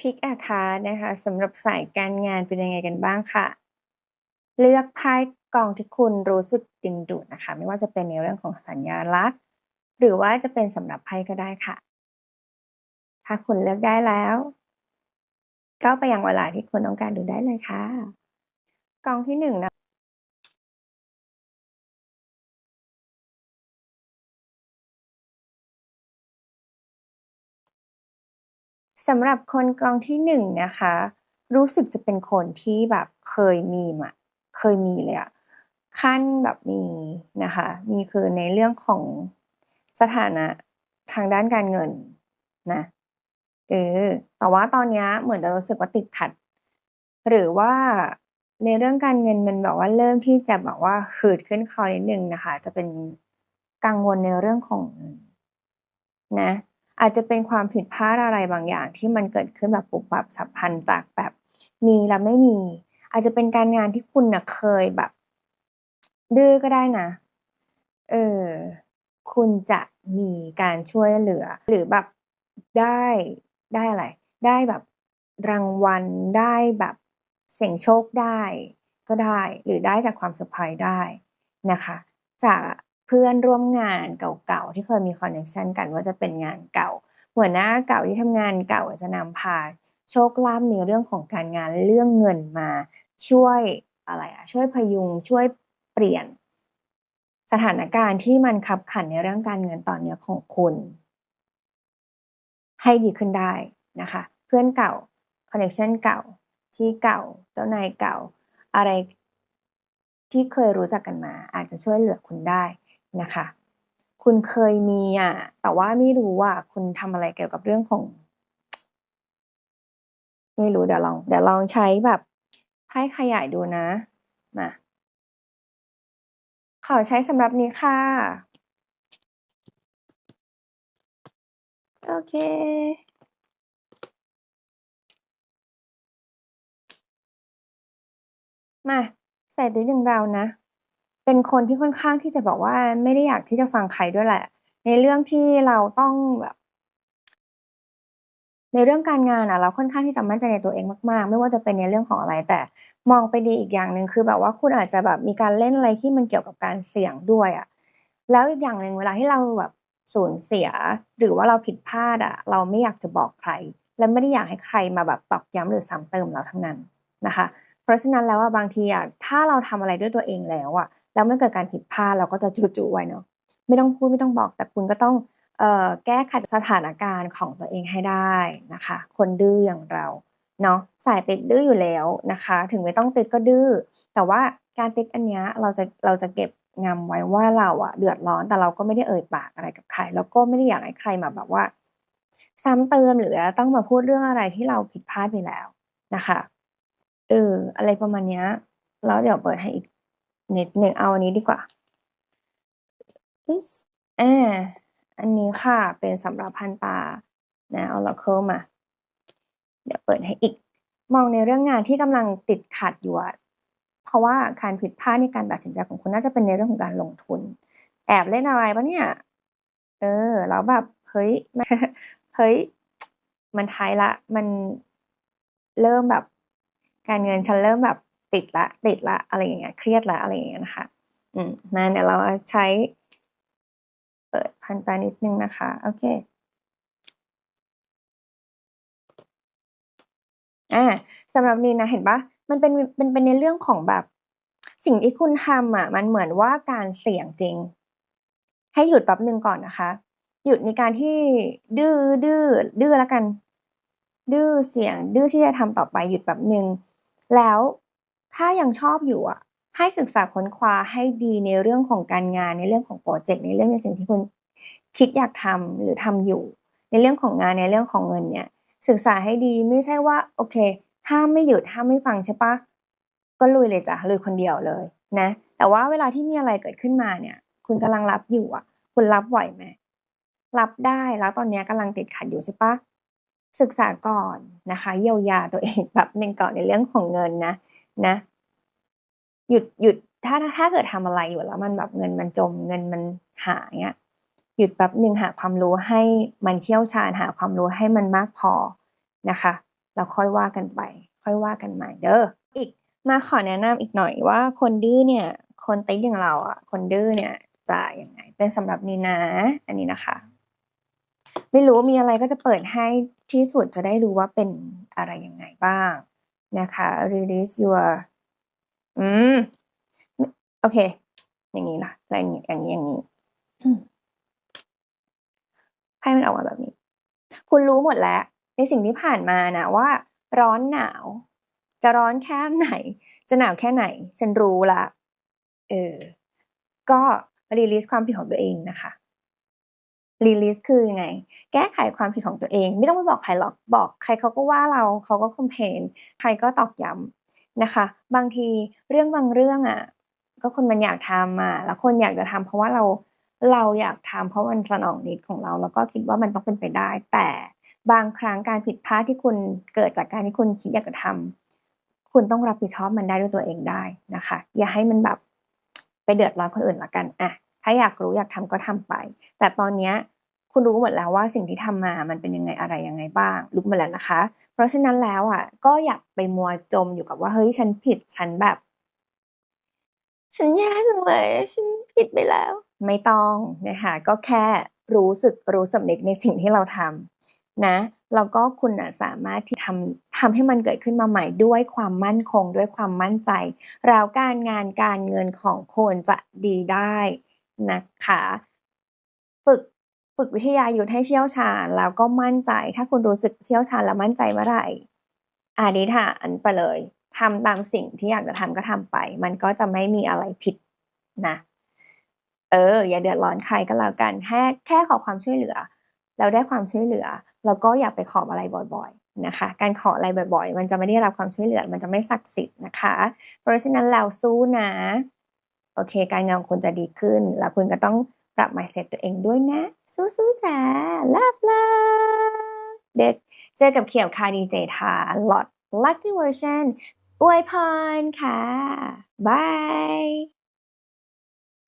พิกอาคานะคะสำหรับสายการงานเป็นยังไงกันบ้างค่ะ เลือกไพ่กองที่คุณรู้สึกดึงดูดนะคะ ไม่ว่าจะเป็นในเรื่องของสัญญาลักษณ์ หรือว่าจะเป็นสำหรับไพ่ก็ได้ค่ะ ถ้าคุณเลือกได้แล้ว ก็ไปยังเวลาที่คุณต้องการดูได้เลยค่ะ กองที่หนึ่งนะ สำหรับคนกองที่หนึ่งนะคะ รู้สึกจะเป็นคนที่แบบเคยมีมาเคยมีเลยอะขั้นแบบมีนะคะ มีคือในเรื่องของสถานะทางด้านการเงินนะเออแต่ว่าตอนนี้เหมือนจะรู้สึกว่าติดขัด หรือว่าในเรื่องการเงินมันแบบว่าเริ่มที่จะแบบว่าหืดขึ้นคอนิดนึงนะคะ จะเป็นกังวลในเรื่องของเงินนะ อาจจะเป็นความผิดพลาดอะไรบางอย่าง ที่มันเกิดขึ้นแบบปุบปับสับพันจากแบบมีแล้วไม่มี อาจจะเป็นการงานที่คุณนะเคยแบบ ดื้อก็ได้นะ เออ คุณจะมีการช่วยเหลือ หรือแบบได้ได้อะไร ได้แบบรางวัลได้แบบเสี่ยงโชคได้ก็ได้ หรือได้จากความเซอร์ไพรส์ได้นะคะ จาก เพื่อนร่วมงานเก่าๆที่เคยมีคอนเนคชันกันว่าจะเป็นงานเก่า หัวหน้าเก่าที่ทำงานเก่าจะนำพาโชคลาภในเรื่องของการงานเรื่องเงินมาช่วยอะไรอะช่วยพยุงช่วยเปลี่ยน สถานการณ์ที่มันขับขันในเรื่องการเงินตอนนี้ของคุณ ให้ดีขึ้นได้นะคะ เพื่อนเก่าคอนเนคชันเก่าที่เก่าเจ้านายเก่า อะไรที่เคยรู้จักกันมา อาจจะช่วยเหลือคุณได้ นะคะ คุณเคยมีอะแต่ว่าไม่รู้ว่าคุณทำอะไรเกี่ยวกับเรื่องของ ไม่รู้เดี๋ยวลองเดี๋ยวลองใช้แบบไพ่ขยายดูนะมาขอใช้สำหรับนี้ค่ะโอเค มาใส่ตัวอย่างเรานะ เป็นคนที่ค่อนข้างที่จะบอกว่าไม่ได้อยากที่จะฟังใครด้วยแหละ ในเรื่องที่เราต้องแบบในเรื่องการงานอะ เราค่อนข้างที่จะมั่นใจในตัวเองมาก ๆ ไม่ว่าจะเป็นในเรื่องของอะไร แต่มองไปดีอีกอย่างหนึ่งคือแบบว่าคุณอาจจะแบบมีการเล่นอะไรที่มันเกี่ยวกับการเสี่ยงด้วยอะแล้วอีกอย่างหนึ่งเวลาที่เราแบบสูญเสีย หรือว่าเราผิดพลาดอะ เราไม่อยากจะบอกใคร และไม่ได้อยากให้ใครมาแบบตอกย้ำหรือซ้ำเติมเราทั้งนั้นนะคะ เพราะฉะนั้นแล้วว่าบางทีอะถ้าเราทำอะไรด้วยตัวเองแล้วอะ แล้วไม่เกิดการผิดพลาดเราก็จะจู่ๆไว้เนาะไม่ต้องพูดไม่ต้องบอก แต่คุณก็ต้องเอ่อแก้ไขสถานการณ์ของตัวเองให้ได้นะคะ คนดื้ออย่างเราเนาะสายติดดื้ออยู่แล้วนะคะ ถึงไม่ต้องติดก็ดื้อ แต่ว่าการติดอันเนี้ยเราจะเราจะเก็บงำไว้ว่าเราอะเดือดร้อนแต่เราก็ไม่ได้เอ่ยปากอะไรกับใคร แล้วก็ไม่ได้อยากให้ใครมาแบบว่า ซ้ำเติมหรือต้องมาพูดเรื่องอะไรที่เราผิดพลาดไปแล้วนะคะเอออะไรประมาณเนี้ยแล้วเดี๋ยวเปิดให้อีก นิดหนึ่งเอาอันนี้ดีกว่า this อ่าอันนี้ค่ะ เป็นสำหรับพันตา นะ Oracle มา เดี๋ยวเปิดให้อีก มองในเรื่องงานที่กำลังติดขัดอยู่ เพราะว่าการผิดพลาดในการตัดสินใจของคุณน่าจะเป็นในเรื่องของการลงทุน แอบเล่นอะไรปะเนี่ย เออ แล้วแบบ เฮ้ย เฮ้ย มันท้ายละ มันเริ่มแบบ การเงินฉันเริ่มแบบ ติดละติดละอะไรอย่างเงี้ยเครียดละอะไรอย่างเงี้ยนะคะ อืมมาเดี๋ยวเราใช้ เปิดพันตานิดนึงนะคะ โอเคอ่าสำหรับนี้นะเห็นปะมันเป็นมันเป็นในเรื่องของแบบสิ่งที่คุณทำอะ มันเหมือนว่าการเสี่ยงจริง ให้หยุดแป๊บหนึ่งก่อนนะคะ หยุดในการที่ดื้อดื้อดื้อแล้วกัน ดื้อเสี่ยงดื้อที่จะทำต่อไปหยุดแป๊บหนึ่งแล้ว ถ้ายังชอบอยู่อะ ให้ศึกษาค้นคว้าให้ดีในเรื่องของการงานในเรื่องของโปรเจกต์ในเรื่องในสิ่งที่คุณคิดอยากทำหรือทำอยู่ ในเรื่องของงานในเรื่องของเงินเนี่ย ศึกษาให้ดีไม่ใช่ว่าโอเคห้ามไม่หยุดห้ามไม่ฟังใช่ปะก็ลุยเลยจ้ะลุยคนเดียวเลยนะ แต่ว่าเวลาที่มีอะไรเกิดขึ้นมาเนี่ย คุณกำลังรับอยู่อะ คุณรับไหวไหมรับได้แล้วตอนนี้กำลังติดขัดอยู่ใช่ปะศึกษาก่อนนะคะ เยียวยาตัวเองแบบหนึ่งก่อนในเรื่องของเงินนะ นะ หยุดหยุดถ้าถ้าเกิดทำอะไรอยู่แล้วมันแบบเงินมันจมเงินมันหายเงี้ยหยุดแป๊บหนึ่งหาความรู้ให้มันเชี่ยวชาญหาความรู้ให้มันมากพอนะคะแล้วค่อยว่ากันไป ค่อยว่ากันใหม่เด้ออีกมาขอแนะนำอีกหน่อยว่าคนดื้อเนี่ย คนติ๊กอย่างเราอะ คนดื้อเนี่ยจะยังไงเป็นสำหรับนีนะอันนี้นะคะ ไม่รู้มีอะไรก็จะเปิดให้ที่สุดจะได้รู้ว่าเป็นอะไรยังไงบ้าง นะคะ release your อืม โอเค อย่างนี้ล่ะอะไรอย่างนี้อย่างนี้อย่างนี้อืมให้มันออกมาแบบนี้ คุณรู้หมดแล้ว ในสิ่งที่ผ่านมานะว่า ร้อนหนาว จะร้อนแค่ไหน จะหนาวแค่ไหน ฉันรู้ละ เออ ก็รีลิสความผิดของตัวเองนะคะ รีลิสคือยังไง แก้ไขความผิดของตัวเอง ไม่ต้องไปบอกใครหรอกบอกใครเขาก็ว่าเราเขาก็คอมเพนใครก็ตอกย้ำนะคะ บางทีเรื่องบางเรื่องอะก็คนมันอยากทำมาแล้วคนอยากจะทำเพราะว่าเราเราอยากทำเพราะมันสนองนิดของเรา แล้วก็คิดว่ามันต้องเป็นไปได้ แต่บางครั้งการผิดพลาดที่คุณเกิดจากการที่คุณคิดอยากจะทำคุณต้องรับผิดชอบมันได้ด้วยตัวเองได้นะคะ อย่าให้มันแบบไปเดือดร้อนคนอื่นละกันอะ ถ้าอยากรู้อยากทำก็ทำไป แต่ตอนเนี้ยคุณรู้หมดแล้วว่าสิ่งที่ทำมามันเป็นยังไงอะไรยังไงบ้างรู้มดแล้วนะคะ เพราะฉะนั้นแล้วอะก็อยากไปมัวจมอยู่กับว่าเฮ้ยฉันผิดฉันแบบ ฉันแย่จังเลยฉันผิดไปแล้ว ไม่ต้องนะคะก็แค่รู้สึกรู้สำนึกในสิ่งที่เราทำนะแล้วก็คุณสามารถที่ทำทำให้มันเกิดขึ้นมาใหม่ด้วยความมั่นคงด้วยความมั่นใจแล้วการงานการเงินของคนจะดีได้ นะคะ ฝึกฝึกวิทยายุทธให้เชี่ยวชาญแล้วก็มั่นใจ ถ้าคุณรู้สึกเชี่ยวชาญและมั่นใจเมื่อไหร่อธิษฐานไปเลยทำตามสิ่งที่อยากจะทำก็ทำไป มันก็จะไม่มีอะไรผิดนะ เออ อย่าเดือดร้อนใครก็แล้วกันแค่แค่ขอความช่วยเหลือแล้วได้ความช่วยเหลือ แล้วก็อย่าไปขออะไรบ่อย ๆนะคะ การขออะไรบ่อย ๆ มันจะไม่ได้รับความช่วยเหลือ มันจะไม่ศักดิ์สิทธิ์นะคะ เพราะฉะนั้นเราสู้นะ โอเค การงานคุณจะดีขึ้น แล้วคุณก็ต้องปรับ mindset ตัวเองด้วยนะ สู้ๆจ้า love love เด็กเจอกับเขียวคาดีเจทาลอด lucky version อวยพรค่ะบาย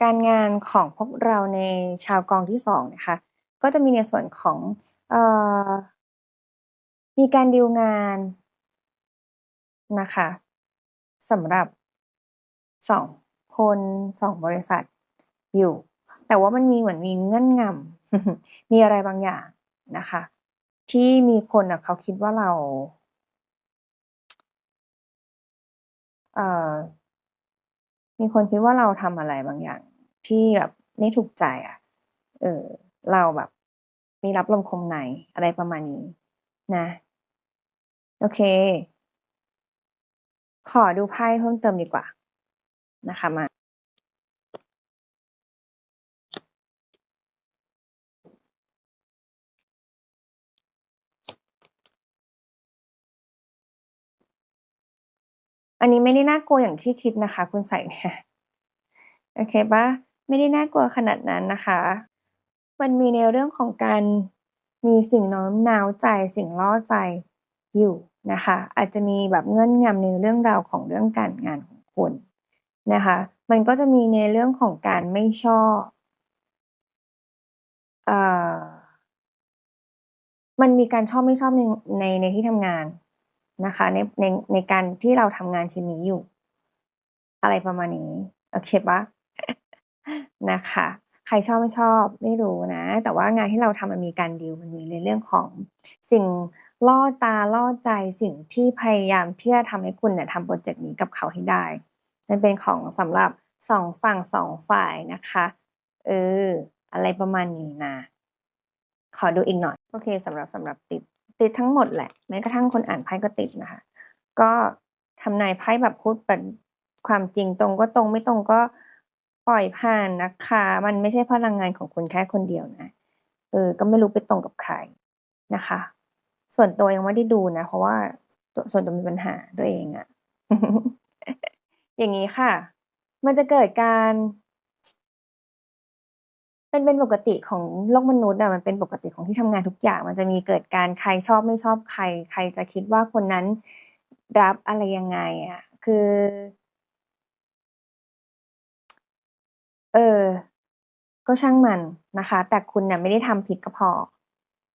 การงานของพวกเราในชาวกองที่สองนะคะ ก็จะมีในส่วนของออมีการดีลงานนะคะสำหรับสอง คนสองบริษัทอยู่ แต่ว่ามันมีเหมือนมีเงื่อนงำมีอะไรบางอย่างนะคะ ที่มีคนอะเขาคิดว่าเราเอ่อมีคนคิดว่าเราทำอะไรบางอย่าง ที่แบบไม่ถูกใจอะเออเราแบบ มีรับลมคมในอะไรประมาณนี้ นะ โอเค ขอดูไพ่เพิ่มเติมดีกว่า นะคะมาอันนี้ไม่ได้น่ากลัวอย่างที่คิดนะคะ คุณใส่เนี่ยโอเคปล่า?ไม่ได้น่ากลัวขนาดนั้นนะคะ มันมีในเรื่องของการมีสิ่งน้อมนาวใจสิ่งล่อใจอยู่นะคะ อาจจะมีแบบเงื่อนงำในเรื่องราวของเรื่องการงานของคุณ นะคะ มันก็จะมีในเรื่องของการไม่ชอบอมันมีการชอบไม่ชอบในในในที่ทำงานนะคะในในในการที่เราทำงานชิ้นนี้อยู่ อะไรประมาณนี้โอเคปล่า?นะคะ ใครชอบไม่ชอบไม่รู้นะ แต่ว่างานที่เราทำมันมีการดีลมันมีในเรื่องของสิ่งล่อตาล่อใจสิ่งที่พยายามที่จะทำให้คุณเนี่ยทำพรเจกต์นี้กับเขาให้ได้ มันเป็นของสำหรับ2ฝั่ง2ฝ่ายนะคะเอออะไรประมาณนี้นะ ขอดูอีกหน่อย โอเคสำหรับสำหรับติดติดทั้งหมดแหละแม้กระทั่งคนอ่านไพ่ก็ติดนะคะ ก็ทำนายไพ่แบบพูดแบบความจริงตรงก็ตรงไม่ตรงก็ปล่อยผ่านนะคะ มันไม่ใช่พลังงานของคุณแค่คนเดียวนะเออก็ไม่รู้ไปตรงกับใครนะคะ ส่วนตัวยังไม่ได้ดูนะ เพราะว่าส่วนตัวมีปัญหาตัวเองอะ อย่างงี้ค่ะ มันจะเกิดการมันเป็นปกติของโลกมนุษย์อะมันเป็นปกติของที่ทำงานทุกอย่าง มันจะมีเกิดการใครชอบไม่ชอบใคร ใครจะคิดว่าคนนั้นรับอะไรยังไงอะคือ เออ ก็ช่างมันนะคะ แต่คุณน่ะไม่ได้ทำผิดก็พอ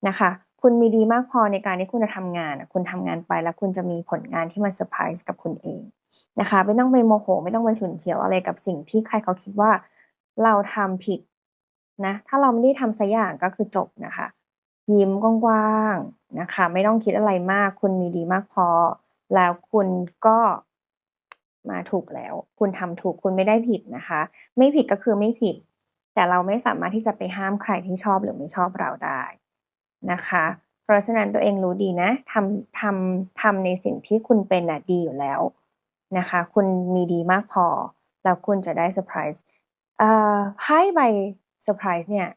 นะคะคุณมีดีมากพอในการที่คุณจะทำงาน คุณทำงานไปแล้วคุณจะมีผลงานที่มันเซอร์ไพรส์กับคุณเอง นะคะ ไม่ต้องไปโมโห ไม่ต้องไปฉุนเฉียวอะไรกับสิ่งที่ใครเขาคิดว่าเราทำผิดนะถ้าเราไม่ได้ทำสักอย่างก็คือจบนะคะ ยิ้มกว้างๆนะคะ ไม่ต้องคิดอะไรมาก คุณมีดีมากพอ แล้วคุณก็มาถูกแล้ว คุณทำถูกคุณไม่ได้ผิดนะคะ ไม่ผิดก็คือไม่ผิด แต่เราไม่สามารถที่จะไปห้ามใครที่ชอบหรือไม่ชอบเราได้นะคะ เพราะฉะนั้นตัวเองรู้ดีนะทำทำทำในสิ่งที่คุณเป็นนะดีอยู่แล้ว นะคะ คุณมีดีมากพอ แล้วคุณจะได้เซอร์ไพรส์เอ่อไพ่ใบเซอร์ไพรส์เนี่ย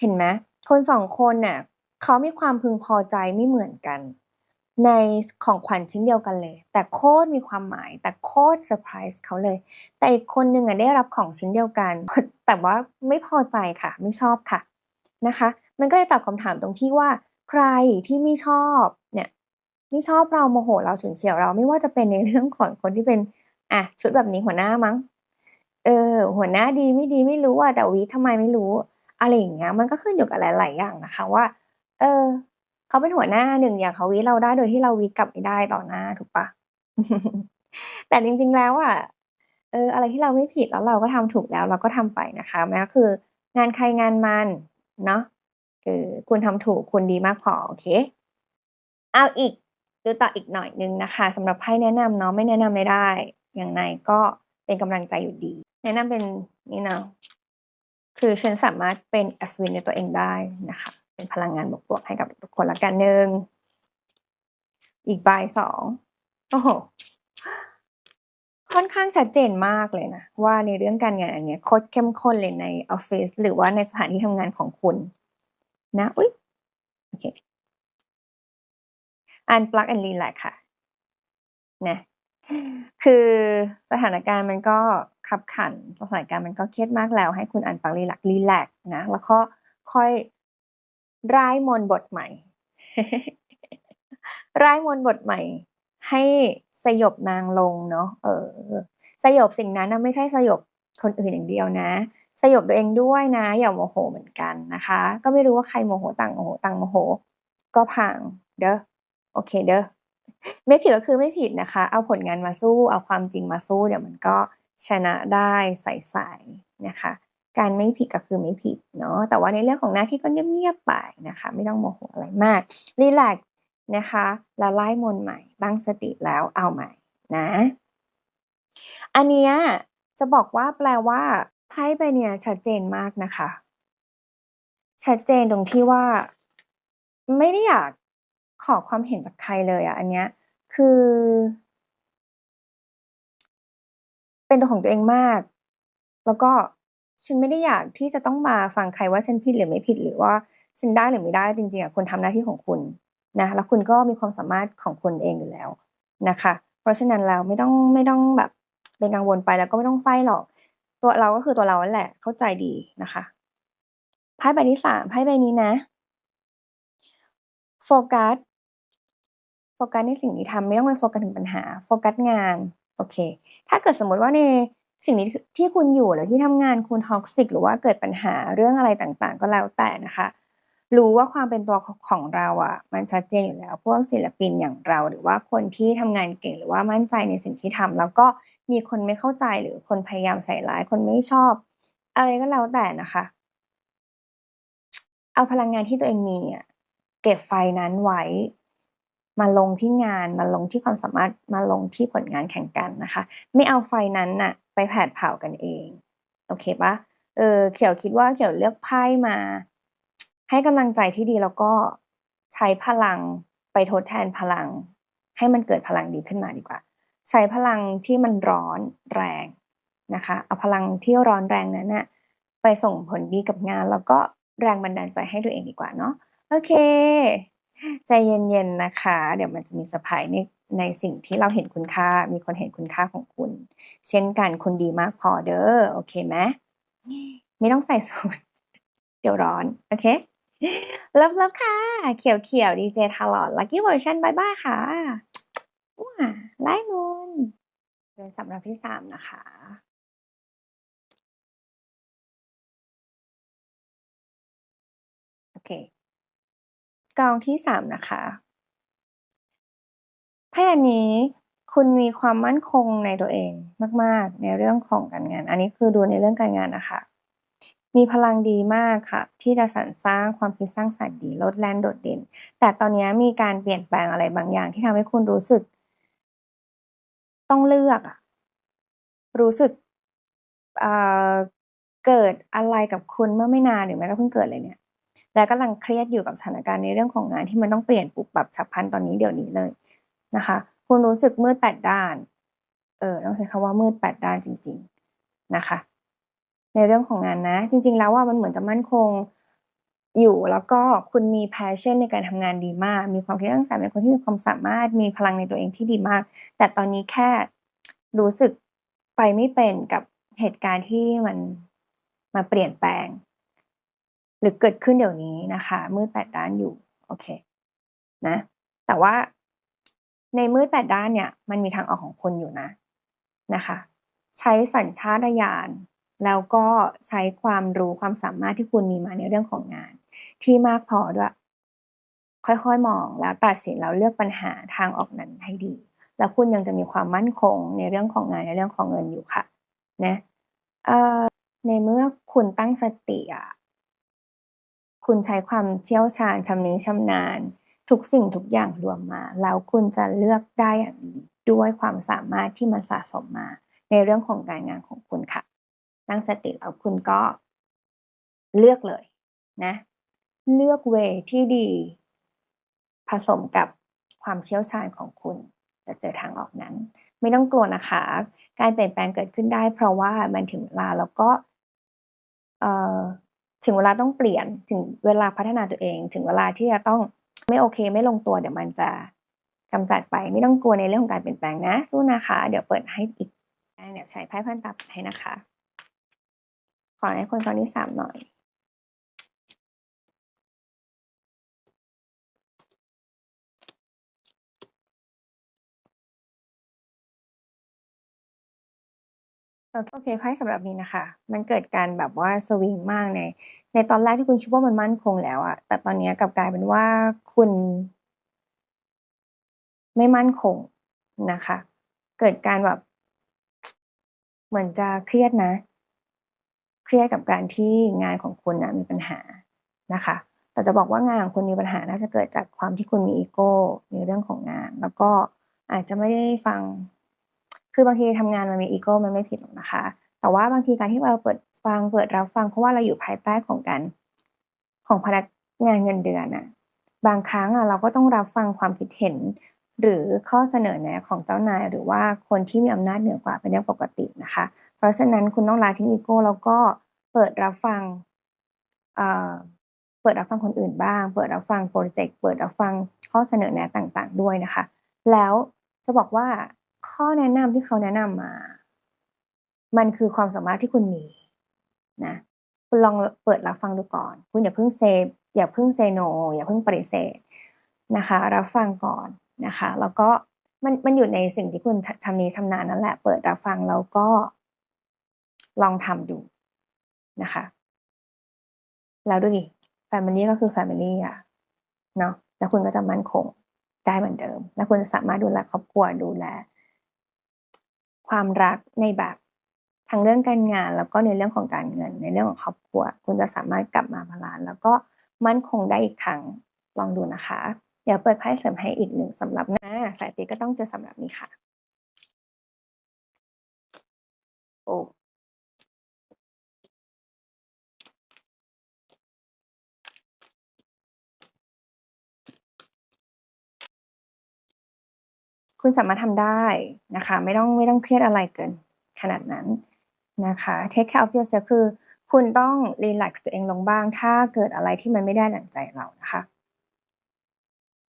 เห็นไหมคนสองคนน่ะเขามีความพึงพอใจไม่เหมือนกัน ในของขวัญชิ้นเดียวกันเลย แต่โคตรมีความหมาย แต่โคตรเซอร์ไพรส์เขาเลย แต่อีกคนหนึ่งอะได้รับของชิ้นเดียวกัน แต่ว่าไม่พอใจค่ะ ไม่ชอบค่ะนะคะ มันก็เลยตอบคำถามตรงที่ว่า ใครที่ไม่ชอบ ไม่ชอบเราโมโหเราฉุนเฉียวเราไม่ว่าจะเป็นในเรื่องของคนที่เป็นอะชุดแบบนี้หัวหน้ามั้ง เออ หัวหน้าดีไม่ดีไม่รู้อะแต่วีทำไมไม่รู้อะไรอย่างเงี้ยมันก็ขึ้นอยู่กับหลาย ๆ อย่างนะคะว่า เออ เขาเป็นหัวหน้าหนึ่งอย่างเขาวีเราได้โดยที่เราวีกลับไม่ได้ต่อหน้าถูกปะแต่จริง ๆ แล้วอะเออ อะไรที่เราไม่ผิดแล้วเราก็ทำถูกแล้วเราก็ทำไปนะคะแม้คือ งานใครงานมันเนาะคือคุณทำถูกคุณดีมากพอโอเค เอาอีก ดูต่ออีกหน่อยนึงนะคะสำหรับไพ่แนะนำเนาะไม่แนะนำไม่ได้ อย่างไรก็เป็นกำลังใจอยู่ดี แนะนำเป็นนี่เนาะคือฉันสามารถเป็นอัศวินในตัวเองได้นะคะ เป็นพลังงานบวกๆให้กับทุกคนละกันหนึ่งอีกใบสองโอ้โหค่อนข้างชัดเจนมากเลยนะ ว่าในเรื่องการงานอันเนี้ยโคตรเข้มข้นเลยในออฟฟิศหรือว่าในสถานที่ทำงานของคุณ นะ อุ๊ยโอเค อันปลักอันรีแลกค่ะนะคือสถานการณ์มันก็ขับขันสถานการณ์มันก็เครียดมากแล้วให้คุณอันปลักรีแลกรีแลกนะแล้วก็ค่อยร่ายมนบทใหม่ร่ายมนบทใหม่ ให้สยบนางลงเนาะเออสยบสิ่งนั้นนะไม่ใช่สยบคนอื่นอย่างเดียวนะ สยบตัวเองด้วยนะ อย่าโมโหเหมือนกันนะคะ ก็ไม่รู้ว่าใครโมโหต่างโมโหต่างโมโห ก็พังเด้อ โอเคเด้อไม่ผิดก็คือไม่ผิดนะคะ เอาผลงานมาสู้ เอาความจริงมาสู้ เดี๋ยวมันก็ชนะได้ใสๆนะคะ การไม่ผิดก็คือไม่ผิดเนาะแต่ว่าในเรื่องของหน้าที่ก็เงียบๆไปนะคะ ไม่ต้องโมโหอะไรมากรีแลกซ์นะคะล้วไล่มนใหม่ตั้งสติแล้วเอาใหม่นะ อันเนี้ยจะบอกว่าแปลว่าไพ่ใบเนี้ยชัดเจนมากนะคะ ชัดเจนตรงที่ว่า ไม่ได้อยาก ขอความเห็นจากใครเลยอะอันเนี้ยคือ เป็นตัวของตัวเองมาก แล้วก็ฉันไม่ได้อยากที่จะต้องมาฟังใครว่าฉันผิดหรือไม่ผิดหรือว่าฉันได้หรือไม่ได้จริงๆอะคุณทำหน้าที่ของคุณนะแล้วคุณก็มีความสามารถของคุณเองอยู่แล้วนะคะ เพราะฉะนั้นแล้วไม่ต้องไม่ต้องแบบเป็นกังวลไปแล้วก็ไม่ต้องไฟหรอก ตัวเราก็คือตัวเราแหละเข้าใจดีนะคะไพ่ใบที่สามไพ่ใบนี้นะโฟกัส โฟกัสในสิ่งที่ทำไม่ต้องไปโฟกัสถึงปัญหา โฟกัสงาน โอเค ถ้าเกิดสมมติว่าในสิ่งนี้ที่คุณอยู่หรือที่ทำงานคุณท็อกซิกหรือว่าเกิดปัญหาเรื่องอะไรต่างๆ ก็แล้วแต่นะคะ รู้ว่าความเป็นตัวของเราอะ มันชัดเจนอยู่แล้ว พวกศิลปินอย่างเรา หรือว่าคนที่ทำงานเก่งหรือว่ามั่นใจในสิ่งที่ทำแล้วก็มีคนไม่เข้าใจหรือคนพยายามใส่ร้ายคนไม่ชอบ อะไรก็แล้วแต่นะคะ เอาพลังงานที่ตัวเองมีอะเก็บไฟนั้นไว้ มาลงที่งาน มาลงที่ความสามารถมาลงที่ผลงานแข่งกันนะคะ ไม่เอาไฟนั้นน่ะ ไปแผดเผากันเองโอเคปะเออเขียวคิดว่าเขียวเลือกไพ่มา ให้กำลังใจที่ดีแล้วก็ใช้พลังไปทดแทนพลัง ให้มันเกิดพลังดีขึ้นมาดีกว่า ใช้พลังที่มันร้อนแรงนะคะเอาพลังที่ร้อนแรงนั้นน่ะไปส่งผลดีกับงาน แล้วก็แรงบันดาลใจให้ตัวเองดีกว่าเนาะโอเค ใจเย็นๆนะคะ เดี๋ยวมันจะมีสปายในในสิ่งที่เราเห็นคุณค่า มีคนเห็นคุณค่าของคุณ เช่นกันคุณดีมากพอเด้อโอเคไหมไม่ต้องใส่สูทเดี๋ยวร้อน โอเคเลิฟเลิฟค่ะ เขียวเขียวดีเจทาลอดลักกี้เวอร์ชันบายบายค่ะว้าไล่มูนเป็นสำหรับที่สามนะคะโอเค กองที่สามนะคะไพ่อันนี้คุณมีความมั่นคงในตัวเองมาก ๆ ในเรื่องของการงาน อันนี้คือดูในเรื่องการงานนะคะ มีพลังดีมากค่ะ ที่จะสรรสร้างความคิดสร้างสรรค์ดีลดแลนโดดเด่น แต่ตอนนี้มีการเปลี่ยนแปลงอะไรบางอย่าง ที่ทำให้คุณรู้สึก ต้องเลือกอะรู้สึกเเกิดอะไรกับคุณเมื่อไม่นานหรือแม้ก็เพิ่งเกิดเลยเนี่ย และกำลังเครียดอยู่กับสถานการณ์ในเรื่องของงานที่มันต้องเปลี่ยนปุบปรับฉับพลันตอนนี้เดี๋ยวนี้เลยนะคะ คุณรู้สึกมืดแปดด้าน เออต้องใช้คำว่ามืดแปดด้านจริง ๆนะคะ ในเรื่องของงานนะ จริง ๆ แล้วว่ามันเหมือนจะมั่นคงอยู่แล้วก็คุณมี passion ในการทำงานดีมาก มีความคิดสร้างสรรค์เป็นคนที่มีความสามารถมีพลังในตัวเองที่ดีมาก แต่ตอนนี้แค่รู้สึกไปไม่เป็นกับเหตุการณ์ที่มันมาเปลี่ยนแปลง หรือเกิดขึ้นเดี๋ยวนี้นะคะ มืดแปดด้านอยู่ โอเค นะ แต่ว่าในมืดแปดด้านเนี่ย มันมีทางออกของคนอยู่นะนะคะ ใช้สัญชาตญาณแล้วก็ใช้ความรู้ความสามารถที่คุณมีมาในเรื่องของงาน ที่มากพอด้วย ค่อยๆมองแล้วตัดสินแล้วเลือกปัญหาทางออกนั้นให้ดี แล้วคุณยังจะมีความมั่นคงในเรื่องของงานในเรื่องของเงินอยู่ค่ะ นะในเมื่อคุณตั้งสติอะ คุณใช้ความเชี่ยวชาญชำนิชำนาญ ทุกสิ่งทุกอย่างรวมมา แล้วคุณจะเลือกได้อย่างดีด้วยความสามารถที่มันสะสมมา ในเรื่องของการงานของคุณค่ะ ตั้งสติแล้วคุณก็เลือกเลยนะ เลือกเวที่ดี ผสมกับความเชี่ยวชาญของคุณ จะเจอทางออกนั้น ไม่ต้องกลัวนะคะ การเปลี่ยนแปลงเกิดขึ้นได้ เพราะว่ามันถึงเวลาแล้วก็ ถึงเวลาต้องเปลี่ยนถึงเวลาพัฒนาตัวเอง ถึงเวลาที่จะต้องไม่โอเค ไม่ลงตัวเดี๋ยวมันจะกำจัดไปไม่ต้องกลัวในเรื่องของการเปลี่ยนแปลงนะ สู้นะคะ เดี๋ยวเปิดให้อีกเดี๋ยวใช้ไพ่พันตับให้นะคะ ขอให้คนตอนนี้สามหน่อย โอเคไพ่สำหรับนี้นะคะ มันเกิดการแบบว่าสวิงมากใน ในตอนแรกที่คุณคิดว่ามันมั่นคงแล้วอะแต่ตอนนี้กลับกลายเป็นว่าคุณ ไม่มั่นคงนะคะ เกิดการแบบ เหมือนจะเครียดนะ เครียดกับการที่งานของคุณนะมีปัญหานะคะ แต่จะบอกว่างานของคุณมีปัญหาน่าจะเกิดจากความที่คุณมีอีโก้ในเรื่องของงาน แล้วก็อาจจะไม่ได้ฟัง คือบางทีทำงานมันมีอีโก้มันไม่ผิดหรอกนะคะ แต่ว่าบางทีการที่เราเปิดฟังเปิดรับฟังเพราะว่าเราอยู่ภายใต้ของการของพนักงานเงินเดือนอะบางครั้งอะเราก็ต้องรับฟังความคิดเห็น หรือข้อเสนอแนะของเจ้านายหรือว่าคนที่มีอำนาจเหนือกว่าเป็นเรื่องปกตินะคะ เพราะฉะนั้นคุณต้องลาทิ้งอีโก้แล้วก็เปิดรับฟังเปิดรับฟังคนอื่นบ้าง เปิดรับฟังโปรเจกต์เปิดรับฟังข้อเสนอแนะต่างๆ ด้วยนะคะ แล้วจะบอกว่า ข้อแนะนำที่เขาแนะนำมา มันคือความสามารถที่คุณมีนะคุณลองเปิดรับฟังดูก่อน คุณอย่าเพิ่งเซฟอย่าเพิ่งเซโน อย่าเพิ่งปฏิเสธนะคะ รับฟังก่อนนะคะ แล้วก็มันมันอยู่ในสิ่งที่คุณชำนิชำนาญนั่นแหละ เปิดรับฟังแล้วก็ลองทำดูนะคะ แล้วดูดิแฟมิลี่ก็คือแฟมิลี่อะเนาะแล้วคุณก็จะมั่นคงได้เหมือนเดิม แล้วคุณสามารถดูแลครอบครัวดูแล ความรักในแบบทั้งเรื่องการงานแล้วก็ในเรื่องของการเงิน ในเรื่องของครอบครัว คุณจะสามารถกลับมาบาลานซ์แล้วก็มั่นคงได้อีกครั้งลองดูนะคะ เดี๋ยวเปิดไพ่เสริมให้อีกหนึ่งสำหรับหน้า สายตีก็ต้องเจอสำหรับนี้ค่ะโอ้ คุณสามารถทำได้นะคะ ไม่ต้องไม่ต้องเครียดอะไรเกินขนาดนั้นนะคะ take care of yourself คือคุณต้องรีแลกซ์ตัวเองลงบ้าง ถ้าเกิดอะไรที่มันไม่ได้หนังใจเรานะคะ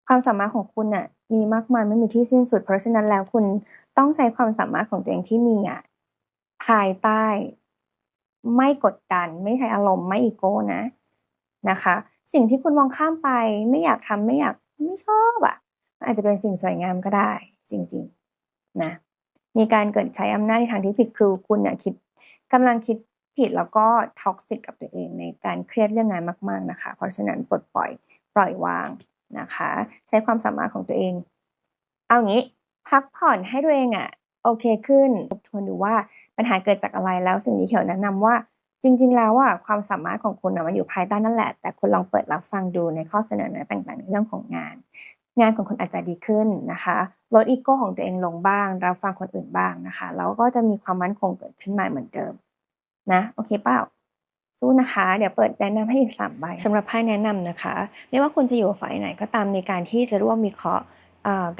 ความสามารถของคุณน่ะมีมากมายไม่มีที่สิ้นสุด เพราะฉะนั้นแล้วคุณต้องใช้ความสามารถของตัวเองที่มีอะภายใต้ ไม่กดดัน ไม่ใช้อารมณ์ไม่อีโก้นะนะคะ สิ่งที่คุณมองข้ามไป ไม่อยากทำไม่อยากไม่ชอบอะ อาจจะเป็นสิ่งสวยงามก็ได้ จริงๆนะมีการเกิดใช้อำนาจในทางที่ผิดคือคุณเนี่ยคิดกำลังคิดผิดแล้วก็ท็อกซิกกับตัวเองในการเครียดเรื่องงานมากๆนะคะ เพราะฉะนั้นปลดปล่อยปล่อยวางนะคะ ใช้ความสามารถของตัวเอง เอางี้พักผ่อนให้ตัวเองอะโอเคขึ้นทบทวนดูว่าปัญหาเกิดจากอะไรแล้วสิ่งนี้เขียวแนะนำว่า จริง ๆ แล้วอะความสามารถของคุณอะมันอยู่ภายใต้นั่นแหละ แต่คุณลองเปิดรับฟังดูในข้อเสนอแนะต่างๆในเรื่องของงาน งานของคุณอาจจะดีขึ้นนะคะลดอีโก้ของตัวเองลงบ้างรับฟังคนอื่นบ้างนะคะแล้วก็จะมีความมั่นคงเกิดขึ้นมาเหมือนเดิมนะโอเคเปล่าสู้นะคะ เดี๋ยวเปิดแนะนำให้อีกสามใบสำหรับไพ่แนะนำนะคะ ไม่ว่าคุณจะอยู่ฝ่ายไหนก็ตามในการที่จะร่วมวิเคราะห์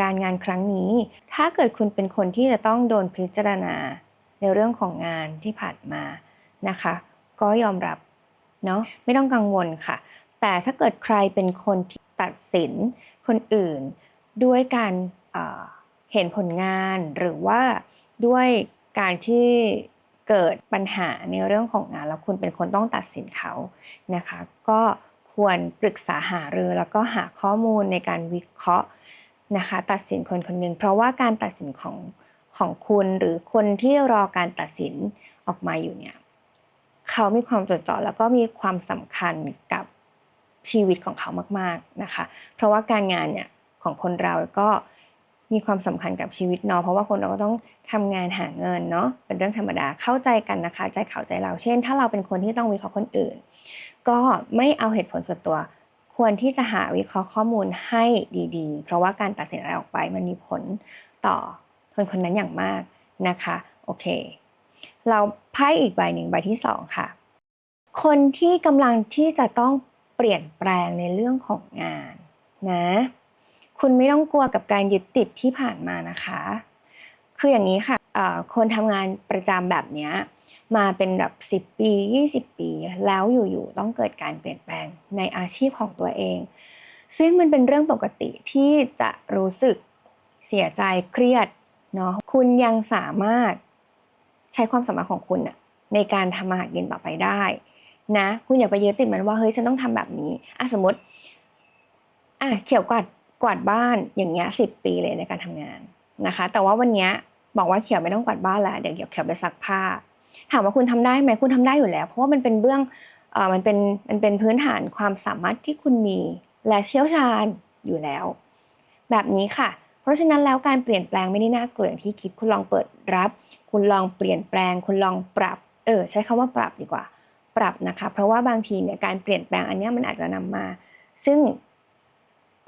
การงานครั้งนี้ ถ้าเกิดคุณเป็นคนที่จะต้องโดนพิจารณาในเรื่องของงานที่ผ่านมานะคะ ก็ยอมรับเนาะไม่ต้องกังวลค่ะ แต่ถ้าเกิดใครเป็นคนที่ตัดสิน คนอื่น ด้วยการเห็นผลงานหรือว่าด้วยการที่เกิดปัญหาในเรื่องของงานแล้วคุณเป็นคนต้องตัดสินเขานะคะ ก็ควรปรึกษาหารือแล้วก็หาข้อมูลในการวิเคราะห์นะคะ ตัดสินคนคนหนึ่งเพราะว่าการตัดสินของของคุณหรือคนที่รอการตัดสินออกมาอยู่เนี่ยเขามีความจดจ่อแล้วก็มีความสำคัญกับ ชีวิตของเขามากๆนะคะ เพราะว่าการงานเนี่ยของคนเราก็มีความสำคัญกับชีวิตเนาะเพราะว่าคนเราก็ต้องทำงานหาเงินเนาะเป็นเรื่องธรรมดาเข้าใจกันนะคะ ใจเขาใจเราเช่น ถ้าเราเป็นคนที่ต้องวิเคราะห์คนอื่น ก็ไม่เอาเหตุผลส่วนตัว ควรที่จะหาวิเคราะห์ข้อมูลให้ดีๆ เพราะว่าการตัดสินอะไรออกไปมันมีผลต่อคนคนนั้นอย่างมากนะคะโอเค เราไพ่อีกใบหนึ่งใบที่สองค่ะ คนที่กำลังที่จะต้อง เปลี่ยนแปลงในเรื่องของงานนะ คุณไม่ต้องกลัวกับการยึดติดที่ผ่านมานะคะ คืออย่างนี้ค่ะคนทำงานประจำแบบนี้มาเป็นแบบ 10 ปี 20 ปี แล้วอยู่ๆต้องเกิดการเปลี่ยนแปลงในอาชีพของตัวเอง ซึ่งมันเป็นเรื่องปกติที่จะรู้สึกเสียใจเครียดเนาะคุณยังสามารถใช้ความสามารถของคุณนะในการทำมาหากินต่อไปได้ นะ คุณอย่าไปยึดติดมันว่าเฮ้ยฉันต้องทำแบบนี้อะสมมติอะเขี่ยวกวาดกวาดบ้านอย่างเงี้ยสิบปีเลยในการทำงานนะคะ แต่ว่าวันเนี้ยบอกว่าเขียวไม่ต้องกวาดบ้านแล้วเดี๋ยวเขียวไปซักผ้า ถามว่าคุณทำได้ไหมคุณทำได้อยู่แล้ว เพราะว่ามันเป็นเบื้องเอ่อมันเป็นมันเป็นพื้นฐานความสามารถที่คุณมีและเชี่ยวชาญอยู่แล้ว แบบนี้ค่ะ เพราะฉะนั้นแล้วการเปลี่ยนแปลงไม่ได้น่ากลัวอย่างที่คิดคุณลองเปิดรับ คุณลองเปลี่ยนแปลง คุณลองปรับ เออใช้คำว่าปรับดีกว่า ปรับนะคะ เพราะว่าบางทีเนี่ยการเปลี่ยนแปลงอันนี้มันอาจจะนำมา ซึ่ง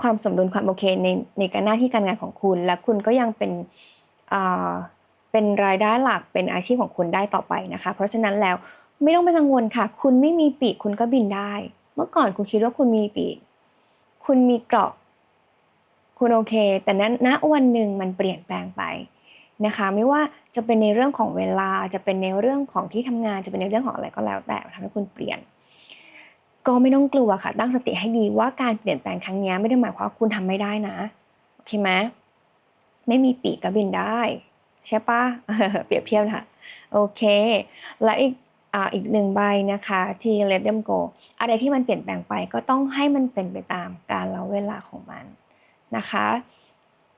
ความสมดุลความโอเคในในการหน้าที่การงานของคุณ และคุณก็ยังเป็นเอ่อเป็นรายได้หลักเป็นอาชีพของคุณได้ต่อไปนะคะ เพราะฉะนั้นแล้วไม่ต้องไปกังวลค่ะ คุณไม่มีปีกคุณก็บินได้ เมื่อก่อนคุณคิดว่าคุณมีปีก คุณมีเกราะ คุณโอเค แต่นั้นณวันหนึ่งมันเปลี่ยนแปลงไป นะคะ ไม่ว่าจะเป็นในเรื่องของเวลาจะเป็นในเรื่องของที่ทำงานจะเป็นในเรื่องของอะไรก็แล้วแต่ทำให้คุณเปลี่ยน ก็ไม่ต้องกลัวค่ะ ตั้งสติให้ดีว่าการเปลี่ยนแปลงครั้งนี้ไม่ได้หมายความว่าคุณทำไม่ได้นะโอเคไหมไม่มีปีกก็บินได้ ใช่ปะเปรียบเทียบค่ะโอเค และอีกอีกหนึ่งใบนะคะที่ let them go อะไรที่มันเปลี่ยนแปลงไปก็ต้องให้มันเป็นไปตามการลเวลาของมันนะคะ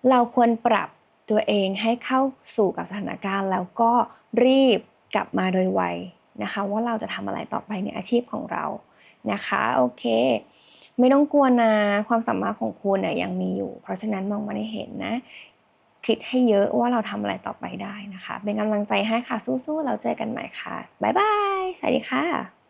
เราควรปรับ ตัวเองให้เข้าสู่กับสถานการณ์ แล้วก็รีบกลับมาโดยไวนะคะ ว่าเราจะทำอะไรต่อไปในอาชีพของเรานะคะโอเค ไม่ต้องกลัวนะความสามารถของคุณน่ยยังมีอยู่ เพราะฉะนั้นมองมาให้เห็นนะ คิดให้เยอะว่าเราทำอะไรต่อไปได้นะคะ เป็นกำลังใจให้ค่ะสู้ๆเราเจอกันใหม่ค่ะบ๊ายบายสวัสดีค่ะ